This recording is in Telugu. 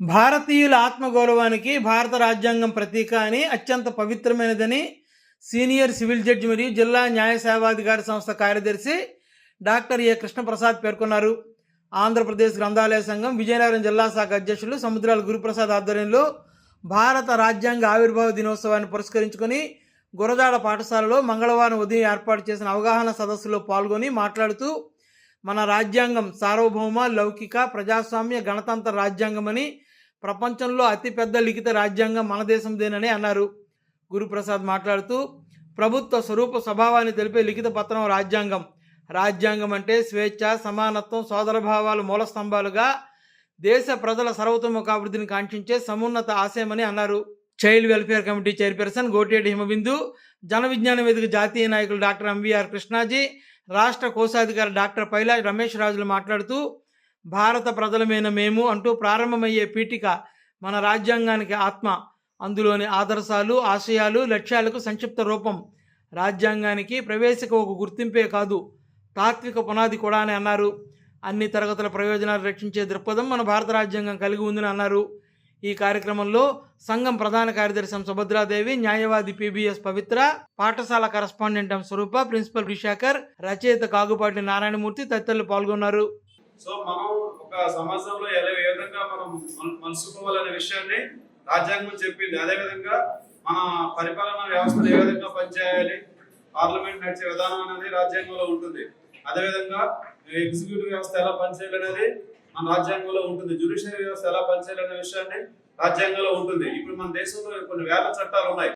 భారతీయుల ఆత్మగౌరవానికి భారత రాజ్యాంగం ప్రతీక అని అత్యంత పవిత్రమైనదని సీనియర్ సివిల్ జడ్జి మరియు జిల్లా న్యాయ సేవాధికారి సంస్థ కార్యదర్శి డాక్టర్ ఏ కృష్ణప్రసాద్ పేర్కొన్నారు. ఆంధ్రప్రదేశ్ గ్రంథాలయ సంఘం విజయనగరం జిల్లా శాఖ అధ్యక్షులు సముద్రాల గురుప్రసాద్ ఆధ్వర్యంలో భారత రాజ్యాంగ ఆవిర్భావ దినోత్సవాన్ని పురస్కరించుకొని గురజాడ పాఠశాలలో మంగళవారం ఉదయం ఏర్పాటు చేసిన అవగాహన సదస్సులో పాల్గొని మాట్లాడుతూ మన రాజ్యాంగం సార్వభౌమ లౌకిక ప్రజాస్వామ్య గణతంత్ర రాజ్యాంగమని ప్రపంచంలో అతిపెద్ద లిఖిత రాజ్యాంగం మన దేశందేనని అన్నారు. గురుప్రసాద్ మాట్లాడుతూ ప్రభుత్వ స్వరూప స్వభావాన్ని తెలిపే లిఖిత పత్రం రాజ్యాంగం. రాజ్యాంగం అంటే స్వేచ్ఛ సమానత్వం సోదరభావాలు మూల స్తంభాలుగా దేశ ప్రజల సర్వతోముఖాభివృద్ధిని కాంక్షించే సమున్నత ఆశయమని అన్నారు. Child welfare committee chairperson Goteti Himabindu Jana Vignana Vedika జాతీయ నాయకులు డాక్టర్ ఎంవీఆర్ కృష్ణాజీ రాష్ట్ర కోశాధికారి డాక్టర్ పైలా రమేష్ రాజులు మాట్లాడుతూ భారత ప్రజలమైన మేము అంటూ ప్రారంభమయ్యే పీఠిక మన రాజ్యాంగానికి ఆత్మ. అందులోని ఆదర్శాలు ఆశయాలు లక్ష్యాలకు సంక్షిప్త రూపం. రాజ్యాంగానికి ప్రవేశిక ఒక గుర్తింపే కాదు తాత్విక పునాది కూడా అని అన్నారు. అన్ని తరగతుల ప్రయోజనాలు రక్షించే దృక్పథం మన భారత రాజ్యాంగం కలిగి ఉందని అన్నారు. ఈ కార్యక్రమంలో సంఘం ప్రధాన కార్యదర్శి ఎం సుభద్రాదేవి న్యాయవాది పిబిఎస్ పవిత్ర పాఠశాల కరస్పాండెంట్ ఎం స్వరూప ప్రిన్సిపల్ విశాఖర్ రచయిత కాగుపాటి నారాయణమూర్తి తదితరులు పాల్గొన్నారు. సో మనం ఒక సమాజంలో ఎలా ఏ విధంగా మనం మలుసుకోవాలనే విషయాన్ని రాజ్యాంగం చెప్పింది. అదే విధంగా మన పరిపాలనా వ్యవస్థ ఏ విధంగా పనిచేయాలి పార్లమెంట్ నడిచే విధానం అనేది రాజ్యాంగంలో ఉంటుంది. అదే విధంగా ఎగ్జిక్యూటివ్ వ్యవస్థ ఎలా పనిచేయాలనేది మన రాజ్యాంగంలో ఉంటుంది. జ్యుడిషియరీ వ్యవస్థ ఎలా పనిచేయాలనే విషయాన్ని రాజ్యాంగంలో ఉంటుంది. ఇప్పుడు మన దేశంలో కొన్ని వేల చట్టాలు ఉన్నాయి.